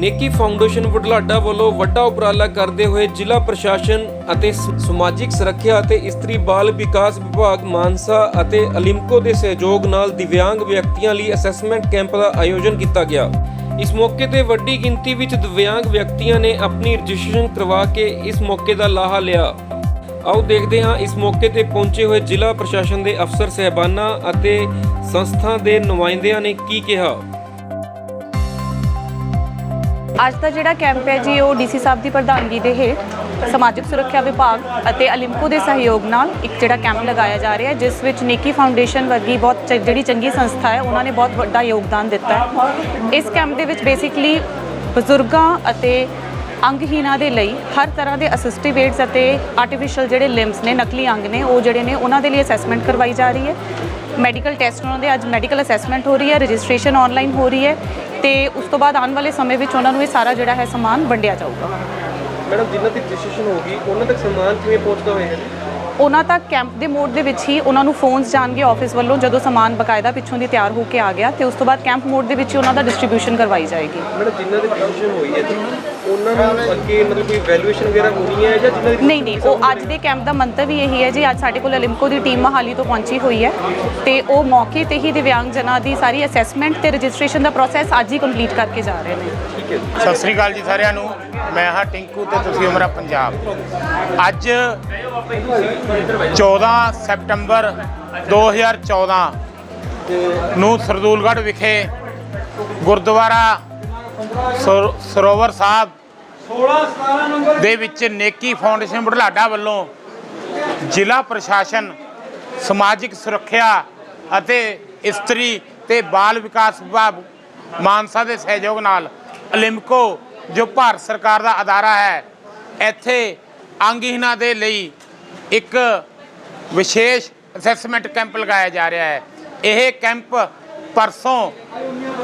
ਨੇਕੀ ਫਾਊਂਡੇਸ਼ਨ ਬੁਢਲਾਡਾ ਵੱਲੋਂ ਵੱਡਾ ਉਪਰਾਲਾ ਕਰਦੇ ਹੋਏ ਜ਼ਿਲ੍ਹਾ ਪ੍ਰਸ਼ਾਸਨ ਅਤੇ ਸਮਾਜਿਕ ਸੁਰੱਖਿਆ ਅਤੇ ਇਸਤਰੀ ਬਾਲ ਵਿਕਾਸ ਵਿਭਾਗ ਮਾਨਸਾ ਅਤੇ ਅਲਿਮਕੋ ਦੇ ਸਹਿਯੋਗ ਨਾਲ ਦਿਵਿਆਂਗ ਵਿਅਕਤੀਆਂ ਲਈ ਅਸੈਸਮੈਂਟ ਕੈਂਪ ਦਾ ਆਯੋਜਨ ਕੀਤਾ ਗਿਆ। ਇਸ ਮੌਕੇ ਤੇ ਵੱਡੀ ਗਿਣਤੀ ਵਿੱਚ ਦਿਵਿਆਂਗ ਵਿਅਕਤੀਆਂ ਨੇ ਆਪਣੀ ਰਜਿਸਟ੍ਰੇਸ਼ਨ ਕਰਵਾ ਕੇ ਇਸ ਮੌਕੇ ਦਾ ਲਾਹਾ ਲਿਆ। ਆਓ ਦੇਖਦੇ ਹਾਂ ਇਸ ਮੌਕੇ ਤੇ ਪਹੁੰਚੇ ਹੋਏ ਜ਼ਿਲ੍ਹਾ ਪ੍ਰਸ਼ਾਸਨ ਦੇ ਅਫਸਰ, ਸਹਿਬਾਨਾਂ ਅਤੇ ਸੰਸਥਾ ਦੇ ਨੁਮਾਇੰਦਿਆਂ ਨੇ ਕੀ ਕਿਹਾ। ਅੱਜ ਦਾ ਜਿਹੜਾ ਕੈਂਪ ਹੈ ਜੀ, ਉਹ ਡੀਸੀ ਸਾਹਿਬ ਦੀ ਪ੍ਰਧਾਨਗੀ ਦੇ ਹੇਠ ਸਮਾਜਿਕ ਸੁਰੱਖਿਆ ਵਿਭਾਗ ਅਤੇ ਅਲਿੰਕੋ ਦੇ ਸਹਿਯੋਗ ਨਾਲ ਇੱਕ ਜਿਹੜਾ ਕੈਂਪ ਲਗਾਇਆ ਜਾ ਰਿਹਾ ਹੈ, ਜਿਸ ਵਿੱਚ ਨੇਕੀ ਫਾਊਂਡੇਸ਼ਨ ਵਰਗੀ ਬਹੁਤ ਚ- ਜਿਹੜੀ ਚੰਗੀ ਸੰਸਥਾ ਹੈ, ਉਹਨਾਂ ਨੇ ਬਹੁਤ ਵੱਡਾ ਯੋਗਦਾਨ ਦਿੱਤਾ ਹੈ। ਇਸ ਕੈਂਪ ਦੇ ਵਿੱਚ ਬੇਸਿਕਲੀ ਬਜ਼ੁਰਗਾਂ ਅਤੇ ਅੰਗਹੀਣਾਂ ਦੇ ਲਈ ਹਰ ਤਰ੍ਹਾਂ ਦੇ ਅਸਿਸਟਿਵ ਏਡਸ ਅਤੇ ਆਰਟੀਫੀਸ਼ੀਅਲ ਜਿਹੜੇ ਲਿੰਬਸ ਨੇ, ਨਕਲੀ ਅੰਗ ਨੇ, ਉਹ ਜਿਹੜੇ ਨੇ, ਉਹਨਾਂ ਦੇ ਲਈ ਅਸੈਸਮੈਂਟ ਕਰਵਾਈ ਜਾ ਰਹੀ ਹੈ। ਮੈਡੀਕਲ ਟੈਸਟ ਉਹਨਾਂ ਦੇ ਅੱਜ ਮੈਡੀਕਲ ਅਸੈਸਮੈਂਟ ਹੋ ਰਹੀ ਹੈ ਰਜਿਸਟ੍ਰੇਸ਼ਨ ਆਨਲਾਈਨ ਹੋ ਰਹੀ ਹੈ ਤੇ ਉਸ ਤੋਂ ਬਾਅਦ ਆਉਣ ਵਾਲੇ ਸਮੇਂ ਵਿੱਚ ਉਹਨਾਂ ਨੂੰ ਇਹ ਸਾਰਾ ਜਿਹੜਾ ਹੈ ਸਮਾਨ ਵੰਡਿਆ ਜਾਊਗਾ। ਮੈਡਮ ਜਿਨ੍ਹਾਂ ਦੀ ਰਜਿਸਟ੍ਰੇਸ਼ਨ ਹੋ ਗਈ ਉਹਨਾਂ ਤੱਕ ਸਮਾਨ ਕਿਵੇਂ ਪਹੁੰਚਦਾ ਹੋਏਗਾ? ਉਹਨਾਂ ਤੱਕ ਕੈਂਪ ਦੇ ਮੋਡ ਦੇ ਵਿੱਚ ਹੀ ਉਹਨਾਂ ਨੂੰ ਫੋਨਸ ਜਾਣਗੇ ਆਫਿਸ ਵੱਲੋਂ ਜਦੋਂ ਸਮਾਨ ਬਕਾਇਦਾ ਪਿੱਛੋਂ ਦੀ ਤਿਆਰ ਹੋ ਕੇ ਆ ਗਿਆ ਤੇ ਉਸ ਤੋਂ ਬਾਅਦ ਕੈਂਪ ਮੋਡ ਦੇ ਵਿੱਚ ਹੀ ਉਹਨਾਂ ਦਾ ਡਿਸਟ੍ਰੀਬਿਊਸ਼ਨ ਕਰਵਾਈ ਜਾਏਗੀ। ਮੈਡਮ ਜਿਨ੍ਹਾਂ ਦੀ ਰਜਿਸਟ੍ਰੇਸ਼ਨ ਹੋਈ ਹੈ ਉਹਨਾਂ ਨੂੰ ਅੱਗੇ ਮਤਲਬ ਕੋਈ ਵੈਲੂਏਸ਼ਨ ਵਗੈਰਾ ਹੋਣੀ ਹੈ ਜਾਂ ਜਿਨ੍ਹਾਂ ਦੀ ਨਹੀਂ ਨਹੀਂ ਉਹ ਅੱਜ ਦੇ ਕੈਂਪ ਦਾ ਮੰਤਵ ਹੀ ਇਹੀ ਹੈ ਜੀ ਅੱਜ ਸਾਡੇ ਕੋਲ ਅਲਿਮਕੋ ਦੀ ਟੀਮ ਮਹਾਲੀ ਤੋਂ ਪਹੁੰਚੀ ਹੋਈ ਹੈ ਤੇ ਉਹ ਮੌਕੇ ਤੇ ਹੀ ਦਿਵਿਆਂਗ ਜਨਾਂ ਦੀ ਸਾਰੀ ਅਸੈਸਮੈਂਟ ਤੇ ਰਜਿਸਟ੍ਰੇਸ਼ਨ ਦਾ ਪ੍ਰੋਸੈਸ ਅੱਜ ਹੀ ਕੰਪਲੀਟ ਕਰਕੇ ਜਾ ਰਹੇ ਨੇ। ਠੀਕ ਹੈ ਸਤਿ ਸ੍ਰੀ ਅਕਾਲ ਜੀ ਸਾਰਿਆਂ ਨੂੰ। ਮੈਂ ਹਾਂ ਟਿੰਕੂ ਤੇ ਤੁਸੀਂ ਉਮਰਾ ਪੰਜਾਬ। ਅੱਜ 14 ਸੈਪਟੰਬਰ 2014 ਨੂੰ ਸਰਦੂਲਗੜ੍ਹ ਵਿਖੇ ਗੁਰਦੁਆਰਾ ਸਰ- ਸਰੋਵਰ ਸਾਹਿਬ ਦੇ ਵਿੱਚ ਨੇਕੀ ਫਾਊਂਡੇਸ਼ਨ ਬੁਢਲਾਡਾ ਵੱਲੋਂ ਜ਼ਿਲ੍ਹਾ ਪ੍ਰਸ਼ਾਸਨ ਸਮਾਜਿਕ ਸੁਰੱਖਿਆ ਅਤੇ ਇਸਤਰੀ ਤੇ ਬਾਲ ਵਿਕਾਸ ਵਿਭਾਗ ਮਾਨਸਾ ਦੇ ਸਹਿਯੋਗ ਨਾਲ ਅਲਿਮਕੋ ਜੋ ਭਾਰਤ ਸਰਕਾਰ ਦਾ ਅਦਾਰਾ ਹੈ ਇੱਥੇ ਅੰਗਹੀਣਾਂ ਦੇ ਲਈ ਇੱਕ ਵਿਸ਼ੇਸ਼ ਅਸੈਸਮੈਂਟ ਕੈਂਪ ਲਗਾਇਆ ਜਾ ਰਿਹਾ ਹੈ। ਇਹ ਕੈਂਪ ਪਰਸੋਂ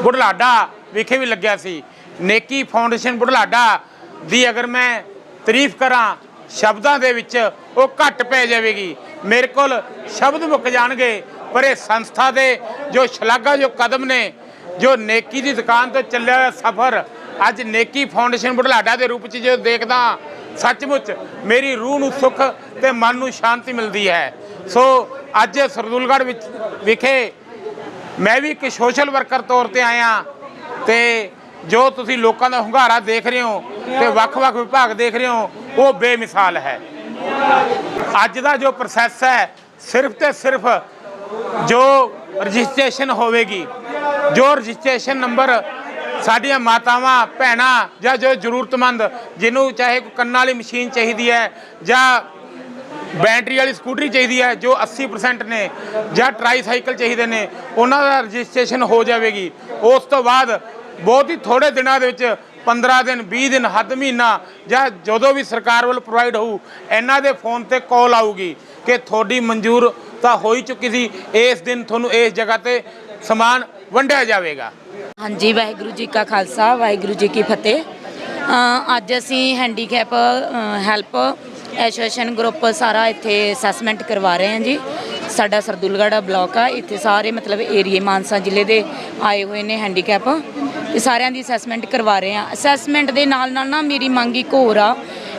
ਬੁਢਲਾਡਾ ਵਿਖੇ ਵੀ ਲੱਗਿਆ ਸੀ। ਨੇਕੀ ਫਾਊਂਡੇਸ਼ਨ ਬੁਢਲਾਡਾ ਦੀ ਅਗਰ ਮੈਂ ਤਾਰੀਫ ਕਰਾਂ, ਸ਼ਬਦਾਂ ਦੇ ਵਿੱਚ ਉਹ ਘੱਟ ਪੈ ਜਾਵੇਗੀ। ਮੇਰੇ ਕੋਲ ਸ਼ਬਦ ਮੁੱਕ ਜਾਣਗੇ, ਪਰ ਇਹ ਸੰਸਥਾ ਦੇ ਜੋ ਸ਼ਲਾਘਾ, ਜੋ ਕਦਮ ਨੇ, ਜੋ ਨੇਕੀ ਦੀ ਦੁਕਾਨ ਤੋਂ ਚੱਲਿਆ ਹੋਇਆ ਸਫ਼ਰ, ਅੱਜ ਨੇਕੀ ਫਾਊਂਡੇਸ਼ਨ ਬੁਢਲਾਡਾ ਦੇ ਰੂਪ 'ਚ ਜੋ ਦੇਖਦਾ, ਸੱਚਮੁੱਚ ਮੇਰੀ ਰੂਹ ਨੂੰ ਸੁੱਖ ਤੇ ਮਨ ਨੂੰ ਸ਼ਾਂਤੀ ਮਿਲਦੀ ਹੈ। ਸੋ ਅੱਜ ਸਰਦੂਲਗੜ੍ਹ ਵਿੱਚ ਵਿਖੇ ਮੈਂ ਵੀ ਇੱਕ ਸੋਸ਼ਲ ਵਰਕਰ ਤੌਰ ਤੇ ਆਇਆ। ਤੇ ਜੋ ਤੁਸੀਂ ਲੋਕਾਂ ਦਾ ਹੁੰਗਾਰਾ ਦੇਖ ਰਹੇ ਹੋ ਤੇ ਵੱਖ-ਵੱਖ ਵਿਭਾਗ ਦੇਖ ਰਹੇ ਹੋ, ਉਹ ਬੇਮਿਸਾਲ ਹੈ। ਅੱਜ ਦਾ ਜੋ ਪ੍ਰੋਸੈਸ ਹੈ, ਸਿਰਫ ਤੇ ਸਿਰਫ ਜੋ ਰਜਿਸਟ੍ਰੇਸ਼ਨ ਹੋਵੇਗੀ, ਜੋ ਰਜਿਸਟ੍ਰੇਸ਼ਨ ਨੰਬਰ ਸਾਡੀਆਂ ਮਾਤਾਵਾਂ, ਭੈਣਾਂ ਜਾਂ ਜੋ ਜ਼ਰੂਰਤਮੰਦ, ਜਿਹਨੂੰ ਚਾਹੇ ਕੋਈ ਕੰਨਾਂ ਵਾਲੀ ਮਸ਼ੀਨ ਚਾਹੀਦੀ ਹੈ ਜਾਂ ਬੈਟਰੀ ਵਾਲੀ ਸਕੂਟਰੀ ਚਾਹੀਦੀ ਹੈ ਜੋ 80% ਨੇ ਜਾਂ ਟਰਾਈਸਾਈਕਲ ਚਾਹੀਦੇ ਨੇ, ਉਹਨਾਂ ਦਾ ਰਜਿਸਟ੍ਰੇਸ਼ਨ ਹੋ ਜਾਵੇਗੀ। ਉਸ ਤੋਂ ਬਾਅਦ ਬਹੁਤ ਹੀ ਥੋੜੇ ਦਿਨਾਂ ਦੇ ਵਿੱਚ 15 ਦਿਨ 20 ਦਿਨ, ਹੱਦ ਮਹੀਨਾ ਜਾਂ ਜਦੋਂ ਵੀ ਸਰਕਾਰ ਵੱਲ ਪ੍ਰੋਵਾਈਡ ਹੋਊ, ਇਹਨਾਂ ਦੇ ਫੋਨ ਤੇ ਕਾਲ ਆਊਗੀ ਕਿ ਤੁਹਾਡੀ ਮਨਜ਼ੂਰ ਤਾਂ ਹੋ ਹੀ ਚੁੱਕੀ ਸੀ, ਇਸ ਦਿਨ ਤੁਹਾਨੂੰ ਇਸ ਜਗ੍ਹਾ ਤੇ ਸਮਾਨ ਵੰਡਿਆ ਜਾਵੇਗਾ। ਹਾਂਜੀ, ਵਾਹਿਗੁਰੂ ਜੀ ਕਾ ਖਾਲਸਾ, ਵਾਹਿਗੁਰੂ ਜੀ ਕੀ ਫਤਿਹ। ਅੱਜ ਅਸੀਂ ਹੈਂਡੀਕੈਪ ਹੈਲਪ ਐਸੋਸੀਏਸ਼ਨ ਗਰੁੱਪ ਸਾਰਾ ਇੱਥੇ ਅਸੈਸਮੈਂਟ ਕਰਵਾ ਰਹੇ ਹਾਂ ਜੀ। ਸਾਡਾ ਸਰਦੂਲਗੜ੍ਹ ਬਲਾਕ ਆ, ਇੱਥੇ ਸਾਰੇ ਮਤਲਬ ਏਰੀਏ ਮਾਨਸਾ ਜ਼ਿਲ੍ਹੇ ਦੇ ਆਏ ਹੋਏ ਨੇ ਹੈਂਡੀਕੈਪ ਤੇ ਸਾਰਿਆਂ ਦੀ ਅਸੈਸਮੈਂਟ ਕਰਵਾ ਰਹੇ ਹਾਂ। ਅਸੈਸਮੈਂਟ ਦੇ ਨਾਲ ਨਾਲ ਨਾ ਮੇਰੀ ਮੰਗ ਇੱਕ ਹੋਰ ਆ।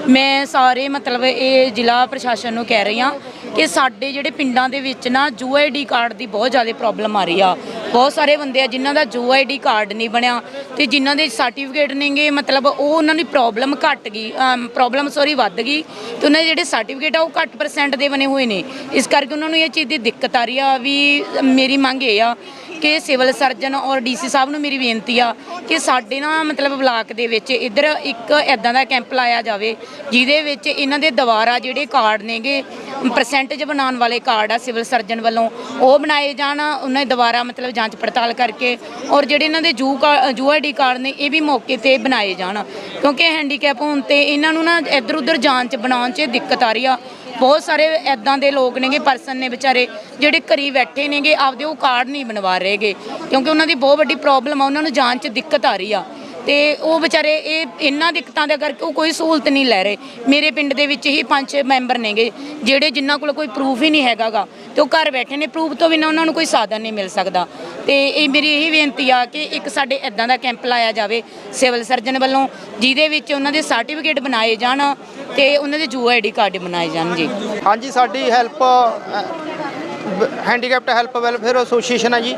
ਮੈਂ ਸਾਰੇ ਮਤਲਬ ਇਹ ਜ਼ਿਲ੍ਹਾ ਪ੍ਰਸ਼ਾਸਨ ਨੂੰ ਕਹਿ ਰਹੀ ਹਾਂ ਕਿ ਸਾਡੇ ਜਿਹੜੇ ਪਿੰਡਾਂ ਦੇ ਵਿੱਚ ਨਾ ਯੂ ਆਈ ਕਾਰਡ ਦੀ ਬਹੁਤ ਜ਼ਿਆਦਾ ਪ੍ਰੋਬਲਮ ਆ ਰਹੀ ਆ। ਬਹੁਤ ਸਾਰੇ ਬੰਦੇ ਆ ਜਿਨ੍ਹਾਂ ਦਾ ਯੂ ਆਈ ਕਾਰਡ ਨਹੀਂ ਬਣਿਆ ਤੇ ਜਿਨ੍ਹਾਂ ਦੇ ਸਰਟੀਫਿਕੇਟ ਨੇਗੇ ਮਤਲਬ ਉਹ ਉਹਨਾਂ ਦੀ ਪ੍ਰੋਬਲਮ ਘਟ ਗਈ ਪ੍ਰੋਬਲਮ ਸੌਰੀ ਵੱਧ ਗਈ ਤੇ ਉਹਨਾਂ ਦੇ ਜਿਹੜੇ ਸਰਟੀਫਿਕੇਟ ਆ ਉਹ ਘੱਟ ਪਰਸੈਂਟ ਦੇ ਬਣੇ ਹੋਏ ਨੇ। ਇਸ ਕਰਕੇ ਉਹਨਾਂ ਨੂੰ ਇਹ ਚੀਜ਼ ਦੀ ਦਿੱਕਤ ਆ ਰਹੀ ਆ ਵੀ ਮੇਰੀ ਮੰਗ ਇਹ ਆ ਕਿ ਸਿਵਲ ਸਰਜਨ ਔਰ ਡੀਸੀ ਸਾਹਿਬ ਨੂੰ ਮੇਰੀ ਬੇਨਤੀ ਆ ਕਿ ਸਾਡੇ ਨਾ ਮਤਲਬ ਬਲਾਕ ਦੇ ਵਿੱਚ ਇੱਧਰ ਇੱਕ ਐਦਾਂ ਦਾ ਕੈਂਪ ਲਾਇਆ ਜਾਵੇ, ਜਿਹਦੇ ਵਿੱਚ ਇਹਨਾਂ ਦੇ ਦੁਬਾਰਾ ਜਿਹੜੇ ਕਾਰਡ ਨੇਗੇ ਪਰਸੈਂਟੇਜ ਬਣਾਉਣ ਵਾਲੇ ਕਾਰਡ ਆ ਸਿਵਲ ਸਰਜਨ ਵੱਲੋਂ, ਉਹ ਬਣਾਏ ਜਾਣ, ਉਹਨਾਂ ਦੀ ਦੁਬਾਰਾ ਮਤਲਬ ਜਾਂਚ ਪੜਤਾਲ ਕਰਕੇ ਔਰ ਜਿਹੜੇ ਇਹਨਾਂ ਦੇ ਜੂ ਜੂ ਆਈਡੀ ਕਾਰਡ ਨੇ, ਇਹ ਵੀ ਮੌਕੇ ਤੇ ਬਣਾਏ ਜਾਣ। ਕਿਉਂਕਿ ਹੈਂਡੀਕੈਪ ਹੋਣ ਤੇ ਇਹਨਾਂ ਨੂੰ ਨਾ ਇੱਧਰ ਉੱਧਰ ਜਾਂਚ ਬਣਾਉਣ 'ਚ ਦਿੱਕਤ ਆ ਰਹੀ ਆ। ਬਹੁਤ ਸਾਰੇ ਐਦਾਂ ਦੇ ਲੋਕ ਨੇਗੇ ਪਰਸਨ ਨੇ ਵਿਚਾਰੇ ਜਿਹੜੇ ਘਰੀ ਬੈਠੇ ਨੇਗੇ, ਆਪਦੇ ਉਹ ਕਾਰਡ ਨਹੀਂ ਬਣਵਾ ਰਹੇਗੇ। ਕਿਉਂਕਿ ਉਹਨਾਂ ਦੀ ਬਹੁਤ ਵੱਡੀ ਪ੍ਰੋਬਲਮ ਆ, ਉਹਨਾਂ ਨੂੰ ਜਾਣ 'ਚ ਦਿੱਕਤ ਆ ਰਹੀ ਆ। ਤੇ ਉਹ ਵਿਚਾਰੇ ਇਹ ਇਹਨਾਂ ਦਿੱਕਤਾਂ ਦੇ ਕਰਕੇ ਉਹ ਕੋਈ ਸਹੂਲਤ ਨਹੀਂ ਲੈ ਰਹੇ। ਮੇਰੇ ਪਿੰਡ ਦੇ ਵਿੱਚ ਹੀ ਪੰਜ ਛੇ ਮੈਂਬਰ ਨੇਗੇ, ਜਿਹੜੇ ਜਿਨ੍ਹਾਂ ਕੋਲ ਕੋਈ ਪ੍ਰੂਫ ਹੀ ਨਹੀਂ ਹੈਗਾਗਾ। ਤੇ ਉਹ ਘਰ ਬੈਠੇ ਨੇ ਪ੍ਰੂਫ ਤੋਂ ਬਿਨਾਂ ਉਹਨਾਂ ਨੂੰ ਕੋਈ ਸਾਧਨ ਨਹੀਂ ਮਿਲ ਸਕਦਾ। ਤੇ ਇਹ ਮੇਰੀ ਇਹੀ ਬੇਨਤੀ ਆ ਕਿ ਇੱਕ ਸਾਡੇ ਇਦਾਂ ਦਾ ਕੈਂਪ ਲਾਇਆ ਜਾਵੇ, ਸਿਵਲ ਸਰਜਨ ਵੱਲੋਂ, ਜਿਹਦੇ ਵਿੱਚ ਉਹਨਾਂ ਦੇ ਸਰਟੀਫਿਕੇਟ ਬਣਾਏ ਜਾਣ ਤੇ ਉਹਨਾਂ ਦੇ ਜੂ ਆਈਡੀ ਕਾਰਡ ਬਣਾਏ ਜਾਣ ਜੀ। ਹਾਂਜੀ, ਸਾਡੀ help handicapped help welfare association ਹੈ ਜੀ।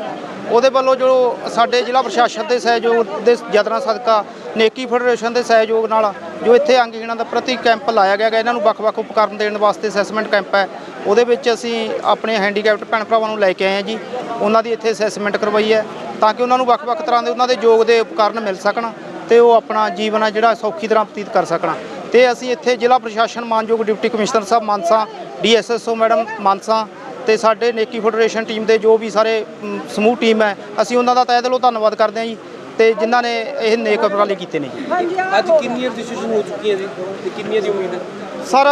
ਉਹਦੇ ਵੱਲੋਂ ਜੋ ਸਾਡੇ ਜ਼ਿਲ੍ਹਾ ਪ੍ਰਸ਼ਾਸਨ ਦੇ ਸਹਿਯੋਗ ਦੇ ਯਤਨਾਂ ਸਦਕਾ ਨੇਕੀ ਫੈਡਰੇਸ਼ਨ ਦੇ ਸਹਿਯੋਗ ਨਾਲ ਜੋ ਇੱਥੇ ਅੰਗਹੀਣਾਂ ਦਾ ਪ੍ਰਤੀ ਕੈਂਪ ਲਾਇਆ ਗਿਆ ਗਾ ਇਹਨਾਂ ਨੂੰ ਵੱਖ-ਵੱਖ ਉਪਕਰਨ ਦੇਣ ਵਾਸਤੇ ਅਸੈਸਮੈਂਟ ਕੈਂਪ ਹੈ। ਉਹਦੇ ਵਿੱਚ ਅਸੀਂ ਆਪਣੇ ਹੈਂਡੀਕੈਪਟ ਭੈਣ ਭਰਾਵਾਂ ਨੂੰ ਲੈ ਕੇ ਆਏ ਹਾਂ ਜੀ। ਉਹਨਾਂ ਦੀ ਇੱਥੇ ਅਸੈਸਮੈਂਟ ਕਰਵਾਈ ਹੈ ਤਾਂ ਕਿ ਉਹਨਾਂ ਨੂੰ ਵੱਖ-ਵੱਖ ਤਰ੍ਹਾਂ ਦੇ ਉਹਨਾਂ ਦੇ ਯੋਗ ਦੇ ਉਪਕਰਨ ਮਿਲ ਸਕਣ ਤੇ ਉਹ ਆਪਣਾ ਜੀਵਨ ਆ ਜਿਹੜਾ ਸੌਖੀ ਤਰ੍ਹਾਂ ਬਤੀਤ ਕਰ ਸਕਣ। ਤੇ ਅਸੀਂ ਇੱਥੇ ਜ਼ਿਲ੍ਹਾ ਪ੍ਰਸ਼ਾਸਨ ਮਾਨਯੋਗ ਡਿਪਟੀ ਕਮਿਸ਼ਨਰ ਸਾਹਿਬ ਮਾਨਸਾ, ਡੀਐਸਐਸਓ ਮੈਡਮ ਮਾਨਸਾ ਤੇ ਸਾਡੇ ਨੇਕੀ ਫੈਡਰੇਸ਼ਨ ਟੀਮ ਦੇ ਜੋ ਵੀ ਸਾਰੇ ਸਮੂਹ ਟੀਮ ਹੈ ਅਸੀਂ ਉਹਨਾਂ ਦਾ ਤਹਿ ਦਿਲੋਂ ਧੰਨਵਾਦ ਕਰਦੇ ਹਾਂ ਜੀ ਤੇ ਜਿਨ੍ਹਾਂ ਨੇ ਇਹ ਨੇਕ ਉਪਰਾਲੇ ਕੀਤੇ ਨੇ ਜੀ। ਅੱਜ ਕਿੰਨੀਆਂ ਰਜਿਸਟ੍ਰੇਸ਼ਨ ਹੋ ਚੁੱਕੀਆਂ ਜੀ ਤੇ ਕਿੰਨੀਆਂ ਦੀ ਉਮੀਦ ਹੈ? ਸਰ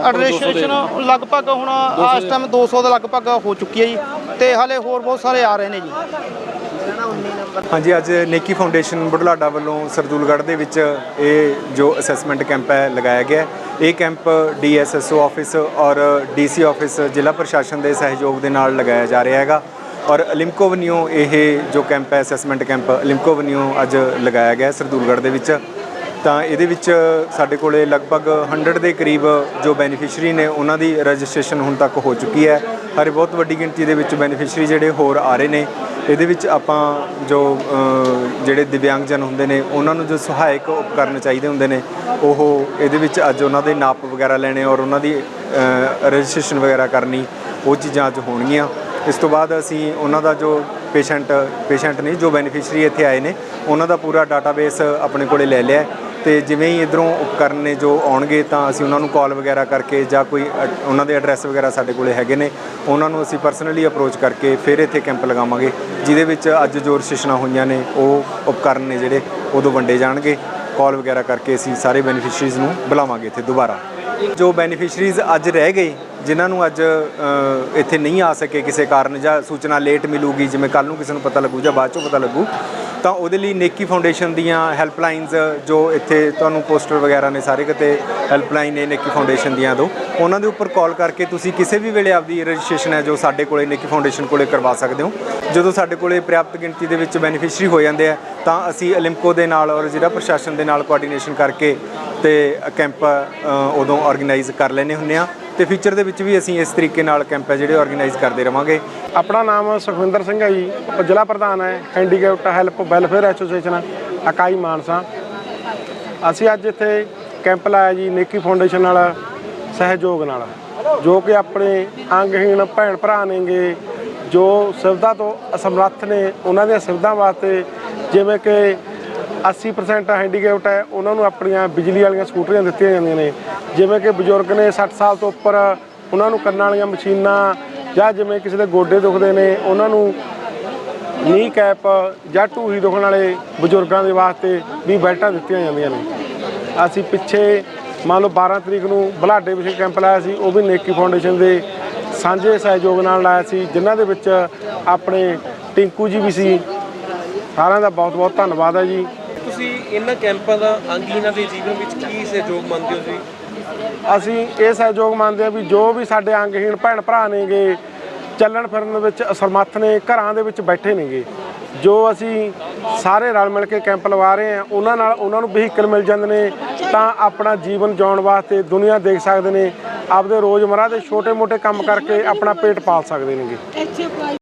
ਐਡਮਿਨਿਸਟ੍ਰੇਸ਼ਨ ਲਗਭਗ ਹੁਣ ਇਸ ਟਾਈਮ 200 ਦੇ ਲਗਭਗ ਹੋ ਚੁੱਕੀ ਹੈ ਜੀ ਤੇ ਹਲੇ ਹੋਰ ਬਹੁਤ ਸਾਰੇ ਆ ਰਹੇ ਨੇ ਜੀ। ਹਾਂਜੀ, ਅੱਜ ਨੇਕੀ ਫਾਊਂਡੇਸ਼ਨ ਬੁਢਲਾਡਾ ਵੱਲੋਂ ਸਰਦੂਲਗੜ੍ਹ ਦੇ ਵਿੱਚ ਇਹ ਜੋ ਅਸੈਸਮੈਂਟ ਕੈਂਪ ਹੈ, ਲਗਾਇਆ ਗਿਆ ਇਹ ਕੈਂਪ ਡੀਐਸਐਸਓ ਆਫਿਸ ਔਰ ਡੀਸੀ ਆਫਿਸ ਜ਼ਿਲ੍ਹਾ ਪ੍ਰਸ਼ਾਸਨ ਦੇ ਸਹਿਯੋਗ ਦੇ ਨਾਲ ਲਗਾਇਆ ਜਾ ਰਿਹਾ ਹੈਗਾ। ਔਰ ਅਲਿਮਕੋ ਵਨਿਓ ਇਹ ਜੋ ਕੈਂਪ ਹੈ ਅਸੈਸਮੈਂਟ ਕੈਂਪ ਅਲਿਮਕੋ ਵਨਿਓ ਅੱਜ ਲਗਾਇਆ ਗਿਆ ਸਰਦੂਲਗੜ੍ਹ ਦੇ ਵਿੱਚ। ਤਾਂ ਇਹਦੇ ਵਿੱਚ ਸਾਡੇ ਕੋਲੇ ਲਗਭਗ 100 ਦੇ ਕਰੀਬ ਜੋ ਬੈਨੀਫੀਸ਼ਰੀ ਨੇ, ਉਹਨਾਂ ਦੀ ਰਜਿਸਟ੍ਰੇਸ਼ਨ ਹੁਣ ਤੱਕ ਹੋ ਚੁੱਕੀ ਹੈ। ਹਰੇ ਬਹੁਤ ਵੱਡੀ ਗਿਣਤੀ ਦੇ ਵਿੱਚ ਬੈਨੀਫੀਸ਼ਰੀ ਜਿਹੜੇ ਹੋਰ ਆ ਰਹੇ ਨੇ। ਇਹਦੇ ਵਿੱਚ ਆਪਾਂ ਜੋ ਜਿਹੜੇ ਦਿਵਿਆਂਗਜਨ ਹੁੰਦੇ ਨੇ, ਉਹਨਾਂ ਨੂੰ ਜੋ ਸਹਾਇਕ ਉਪਕਰਨ ਚਾਹੀਦੇ ਹੁੰਦੇ ਨੇ, ਉਹ ਇਹਦੇ ਵਿੱਚ ਅੱਜ ਉਹਨਾਂ ਦੇ ਨਾਪ ਵਗੈਰਾ ਲੈਣੇ ਔਰ ਉਹਨਾਂ ਦੀ ਰਜਿਸਟ੍ਰੇਸ਼ਨ ਵਗੈਰਾ ਕਰਨੀ, ਉਹ ਚੀਜ਼ਾਂ ਅੱਜ ਹੋਣਗੀਆਂ। ਇਸ ਤੋਂ ਬਾਅਦ ਅਸੀਂ ਉਹਨਾਂ ਦਾ ਜੋ ਪੇਸ਼ੈਂਟ ਪੇਸ਼ੈਂਟ ਨਹੀਂ ਜੋ ਬੈਨੀਫੀਸ਼ਰੀ ਇੱਥੇ ਆਏ ਨੇ, ਉਹਨਾਂ ਦਾ ਪੂਰਾ ਡਾਟਾਬੇਸ ਆਪਣੇ ਕੋਲੇ ਲੈ ਲਿਆ ਤੇ ਜਿਵੇਂ ਹੀ ਇਧਰੋਂ ਉਪਕਰਨ ਨੇ ਜੋ ਆਉਣਗੇ ਤਾਂ ਅਸੀਂ ਉਹਨਾਂ ਨੂੰ ਕਾਲ ਵਗੈਰਾ ਕਰਕੇ ਜਾਂ ਕੋਈ ਉਹਨਾਂ ਦੇ ਐਡਰੈਸ ਵਗੈਰਾ ਸਾਡੇ ਕੋਲੇ ਹੈਗੇ ਨੇ, ਉਹਨਾਂ ਨੂੰ ਅਸੀਂ ਪਰਸਨਲੀ ਅਪਰੋਚ ਕਰਕੇ ਫਿਰ ਇੱਥੇ ਕੈਂਪ ਲਗਾਵਾਂਗੇ, ਜਿਹਦੇ ਵਿੱਚ ਅੱਜ ਜੋ ਰਜਿਸਟ੍ਰੇਸ਼ਨਾਂ ਹੋਈਆਂ ਨੇ, ਉਹ ਉਪਕਰਨ ਨੇ ਜਿਹੜੇ, ਉਦੋਂ ਵੰਡੇ ਜਾਣਗੇ। ਕਾਲ ਵਗੈਰਾ ਕਰਕੇ ਅਸੀਂ ਸਾਰੇ ਬੈਨੀਫੀਸ਼ਰੀਜ਼ ਨੂੰ ਬੁਲਾਵਾਂਗੇ ਇੱਥੇ ਦੁਬਾਰਾ। ਜੋ ਬੈਨੀਫੀਸ਼ਰੀਜ਼ ਅੱਜ ਰਹਿ ਗਏ, ਜਿਨ੍ਹਾਂ ਨੂੰ ਅੱਜ ਇੱਥੇ ਨਹੀਂ ਆ ਸਕੇ ਕਿਸੇ ਕਾਰਨ ਜਾਂ ਸੂਚਨਾ ਲੇਟ ਮਿਲੂਗੀ, ਜਿਵੇਂ ਕੱਲ ਨੂੰ ਕਿਸੇ ਨੂੰ ਪਤਾ ਲੱਗੂ ਜਾਂ ਬਾਅਦ ਚੋਂ ਪਤਾ ਲੱਗੂ ਤਾਂ ਉਹਦੇ ਲਈ ਨੇਕੀ ਫਾਊਂਡੇਸ਼ਨ ਦੀਆਂ ਹੈਲਪਲਾਈਨਸ ਜੋ ਇੱਥੇ ਤੁਹਾਨੂੰ ਪੋਸਟਰ ਵਗੈਰਾ ਨੇ ਸਾਰੇ ਕਿਤੇ ਹੈਲਪਲਾਈਨ ਨੇ ਨੇਕੀ ਫਾਊਂਡੇਸ਼ਨ ਦੀਆਂ ਦੋ, ਉਹਨਾਂ ਦੇ ਉੱਪਰ ਕਾਲ ਕਰਕੇ ਤੁਸੀਂ ਕਿਸੇ ਵੀ ਵੇਲੇ ਆਪਦੀ ਰਜਿਸਟ੍ਰੇਸ਼ਨ ਹੈ ਜੋ ਸਾਡੇ ਕੋਲੇ ਨੇਕੀ ਫਾਊਂਡੇਸ਼ਨ ਕੋਲੇ ਕਰਵਾ ਸਕਦੇ ਹੋ। ਜਦੋਂ ਸਾਡੇ ਕੋਲੇ ਪ੍ਰਾਪਤ ਗਿਣਤੀ ਦੇ ਵਿੱਚ ਬੈਨੀਫੀਸ਼ਰੀ ਹੋ ਜਾਂਦੇ ਆ, ਤਾਂ ਅਸੀਂ ਓਲਿੰਪੋ ਦੇ ਨਾਲ ਔਰ ਜ਼ਿਲ੍ਹਾ ਪ੍ਰਸ਼ਾਸਨ ਦੇ ਨਾਲ ਕੋਆਰਡੀਨੇਸ਼ਨ ਕਰਕੇ ਤੇ ਕੈਂਪ ਉਦੋਂ ਆਰਗੇਨਾਈਜ਼ ਕਰ ਲੈਨੇ ਹੁੰਨੇ ਆ ਤੇ ਫਿਊਚਰ ਦੇ ਵਿੱਚ ਵੀ ਅਸੀਂ ਇਸ ਤਰੀਕੇ ਨਾਲ ਕੈਂਪ ਹੈ ਜਿਹੜੇ ਆਰਗੇਨਾਈਜ਼ ਕਰਦੇ ਰਵਾਂਗੇ। ਆਪਣਾ ਨਾਮ ਸੁਖਵਿੰਦਰ ਸਿੰਘ ਹੈ ਜੀ ਜ਼ਿਲ੍ਹਾ ਪ੍ਰਧਾਨ ਹੈ ਹੈਂਡੀਕੈਪਟ ਹੈਲਪ ਵੈਲਫੇਅਰ ਐਸੋਸੀਏਸ਼ਨ ਇਕਾਈ ਮਾਨਸਾ। ਅਸੀਂ ਅੱਜ ਇੱਥੇ ਕੈਂਪ ਲਾਇਆ ਜੀ ਨੇਕੀ ਫਾਊਂਡੇਸ਼ਨ ਨਾਲ ਸਹਿਯੋਗ ਨਾਲ, ਜੋ ਕਿ ਆਪਣੇ ਅੰਗਹੀਣ ਭੈਣ ਭਰਾ ਨੇਗੇ, ਜੋ ਸੁਵਿਧਾ ਤੋਂ ਅਸਮਰੱਥ ਨੇ, ਉਹਨਾਂ ਦੀਆਂ ਸੁਵਿਧਾ ਵਾਸਤੇ ਜਿਵੇਂ ਕਿ 80% ਹੈਂਡੀਕੈਪਟ ਹੈ, ਉਹਨਾਂ ਨੂੰ ਆਪਣੀਆਂ ਬਿਜਲੀ ਵਾਲੀਆਂ ਸਕੂਟਰੀਆਂ ਦਿੱਤੀਆਂ ਜਾਂਦੀਆਂ ਨੇ। ਜਿਵੇਂ ਕਿ ਬਜ਼ੁਰਗ ਨੇ 60 ਸਾਲ ਤੋਂ ਉੱਪਰ, ਉਹਨਾਂ ਨੂੰ ਕੰਨਾਂ ਵਾਲੀਆਂ ਮਸ਼ੀਨਾਂ ਜਾਂ ਜਿਵੇਂ ਕਿਸੇ ਦੇ ਗੋਡੇ ਦੁਖਦੇ ਨੇ, ਉਹਨਾਂ ਨੂੰ ਨੀ ਕੈਪ ਜਾਂ ਢੂਹੀ ਦੁਖਣ ਵਾਲੇ ਬਜ਼ੁਰਗਾਂ ਦੇ ਵਾਸਤੇ ਵੀ ਬੈਲਟਾਂ ਦਿੱਤੀਆਂ ਜਾਂਦੀਆਂ ਨੇ। ਅਸੀਂ ਪਿੱਛੇ ਮੰਨ ਲਓ 12 ਤਰੀਕ ਨੂੰ ਬਲਾਡੇ ਵਿਖੇ ਕੈਂਪ ਲਾਇਆ ਸੀ, ਉਹ ਵੀ ਨੇਕੀ ਫਾਊਂਡੇਸ਼ਨ ਦੇ ਸਾਂਝੇ ਸਹਿਯੋਗ ਨਾਲ ਲਾਇਆ ਸੀ, ਜਿਨ੍ਹਾਂ ਦੇ ਵਿੱਚ ਆਪਣੇ ਟਿੰਕੂ ਜੀ ਵੀ ਸੀ। ਸਾਰਿਆਂ ਦਾ ਬਹੁਤ ਬਹੁਤ ਧੰਨਵਾਦ ਹੈ ਜੀ। ਤੁਸੀਂ ਇਹਨਾਂ ਕੈਂਪਾਂ ਦਾ ਅੰਗਹੀਣਾਂ ਦੇ ਜੀਵਨ ਵਿੱਚ ਕੀ ਸਹਿਯੋਗ ਮੰਨਦੇ ਹੋ ਜੀ? ਅਸੀਂ ਇਹ ਸਹਿਯੋਗ ਮੰਨਦੇ ਹਾਂ ਵੀ ਜੋ ਵੀ ਸਾਡੇ ਅੰਗਹੀਣ ਭੈਣ ਭਰਾ ਨੇਗੇ ਚੱਲਣ ਫਿਰਨ ਵਿੱਚ ਅਸਮਰੱਥ ਨੇ ਘਰਾਂ ਦੇ ਵਿੱਚ ਬੈਠੇ ਨੇਗੇ। ਜੋ ਅਸੀਂ ਸਾਰੇ ਰਲ ਮਿਲ ਕੇ ਕੈਂਪ ਲਵਾ ਰਹੇ ਹਾਂ ਉਹਨਾਂ ਨਾਲ ਉਹਨਾਂ ਨੂੰ ਵਹੀਕਲ ਮਿਲ ਜਾਂਦੇ ਨੇ ਤਾਂ ਆਪਣਾ ਜੀਵਨ ਜਿਉਣ ਵਾਸਤੇ ਦੁਨੀਆ ਦੇਖ ਸਕਦੇ ਨੇ ਆਪਦੇ ਰੋਜ਼ਮਰਾ ਦੇ ਛੋਟੇ-ਮੋਟੇ ਕੰਮ ਕਰਕੇ ਆਪਣਾ ਪੇਟ ਪਾਲ ਸਕਦੇ ਨੇਗੇ।